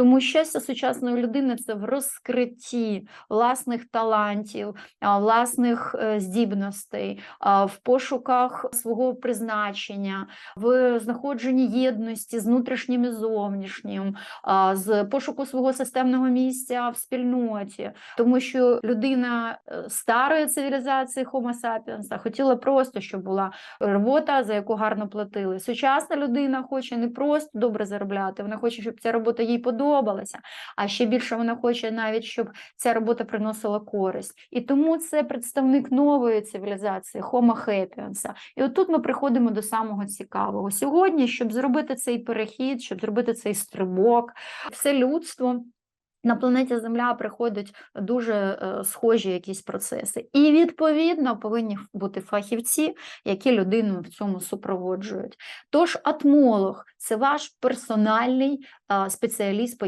Тому щастя сучасної людини це в розкритті власних талантів, власних е, здібностей, в пошуках свого призначення, в знаходженні єдності з внутрішнім і зовнішнім, з пошуку свого системного місця в спільноті, тому що людина е, старої цивілізації Homo sapiens хотіла просто, щоб була робота, за яку гарно платили. Сучасна людина хоче не просто добре заробляти, вона хоче, щоб ця робота їй подобалася, а ще більше вона хоче навіть, щоб ця робота приносила користь. І тому це представник нової цивілізації, Homo sapiens. І отут ми приходимо до самого цікавого. Сьогодні, щоб зробити цей перехід, щоб зробити цей стрибок, все людство. На планеті Земля приходять дуже е, схожі якісь процеси, і відповідно повинні бути фахівці, які людину в цьому супроводжують. Тож атмолог це ваш персональний е, спеціаліст